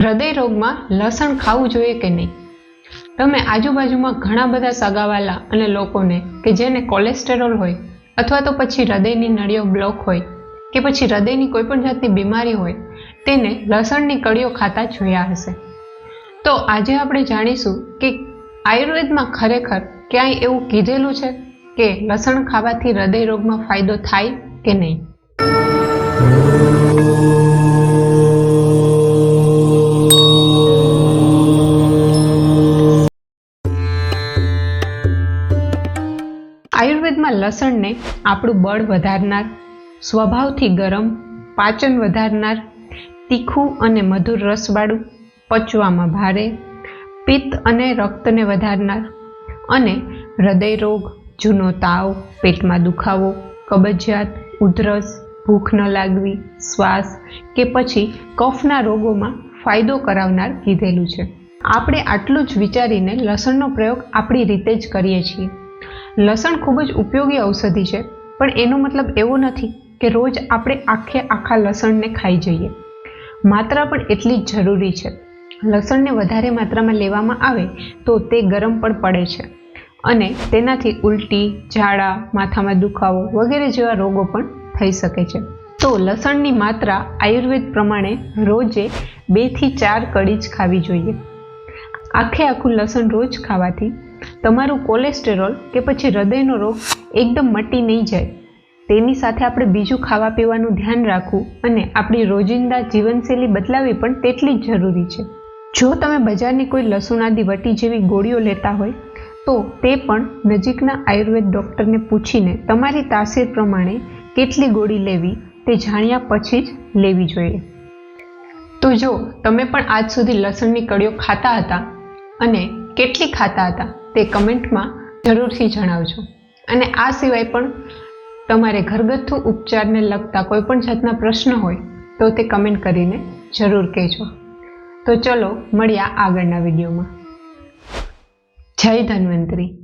હૃદય રોગમાં લસણ ખાવું જોઈએ કે નહીં? તમે આજુબાજુમાં ઘણા બધા સગાવાલા અને લોકોને કે જેને કોલેસ્ટેરોલ હોય અથવા તો પછી હૃદયની નળીઓ બ્લોક હોય કે પછી હૃદયની કોઈપણ જાતની બીમારી હોય, તેને લસણની કળીઓ ખાતા જોયા હશે. તો આજે આપણે જાણીશું કે આયુર્વેદમાં ખરેખર ક્યાંય એવું કીધેલું છે કે લસણ ખાવાથી હૃદય રોગમાં ફાયદો થાય કે નહીં? આયુર્વેદમાં લસણને આપણું બળ વધારનાર, સ્વભાવથી ગરમ, પાચન વધારનાર, તીખું અને મધુર રસવાળું પચવામાં ભારે, પિત્ત અને રક્તને વધારનાર અને હૃદય રોગ, જૂનો તાવ, પેટમાં દુખાવો, કબજિયાત, ઉધરસ, ભૂખ ન લાગવી, શ્વાસ કે પછી કફના રોગોમાં ફાયદો કરાવનાર કીધેલું છે. આપણે આટલું જ વિચારીને લસણનો પ્રયોગ આપણી રીતે જ કરીએ છીએ. લસણ ખૂબ જ ઉપયોગી ઔષધિ છે, પણ એનો મતલબ એવો નથી કે રોજ આપણે આખે આખા લસણને ખાઈ જઈએ. માત્રા પણ એટલી જ જરૂરી છે. લસણને વધારે માત્રામાં લેવામાં આવે તો તે ગરમ પણ પડે છે. અને તેનાથી ઉલટી, ઝાડા, માથામાં દુખાવો વગેરે જેવા રોગો પણ થઈ શકે છે. તો લસણની માત્રા આયુર્વેદ પ્રમાણે રોજે બેથી ચાર કડી જ ખાવી જોઈએ. આખે આખું લસણ રોજ ખાવાથી તમારું કોલેસ્ટેરોલ કે પછી હૃદયનો રોગ એકદમ મટી નહીં જાય. તેની સાથે આપણે બીજું ખાવા પીવાનું ધ્યાન રાખવું અને આપણી રોજિંદા જીવનશૈલી બદલાવી પણ તેટલી જ જરૂરી છે. જો તમે બજારની કોઈ લસુણાદી વટી જેવી ગોળીઓ લેતા હોય, તો તે પણ નજીકના આયુર્વેદ ડૉક્ટરને પૂછીને તમારી તાસીર પ્રમાણે કેટલી ગોળી લેવી તે જાણ્યા પછી જ લેવી જોઈએ. તો જો તમે પણ આજ સુધી લસણની કળીઓ ખાતા હતા અને કેટલી ખાતા હતા તે કમેન્ટમાં જરૂરથી જણાવજો. અને આ સિવાય પણ તમારે ઘરગથ્થુ ઉપચારને લગતા કોઈપણ જાતના પ્રશ્ન હોય તો તે કમેન્ટ કરીને જરૂર કહેજો. તો ચલો મળ્યા આગળના વિડીયોમાં. જય ધન્વંતરી.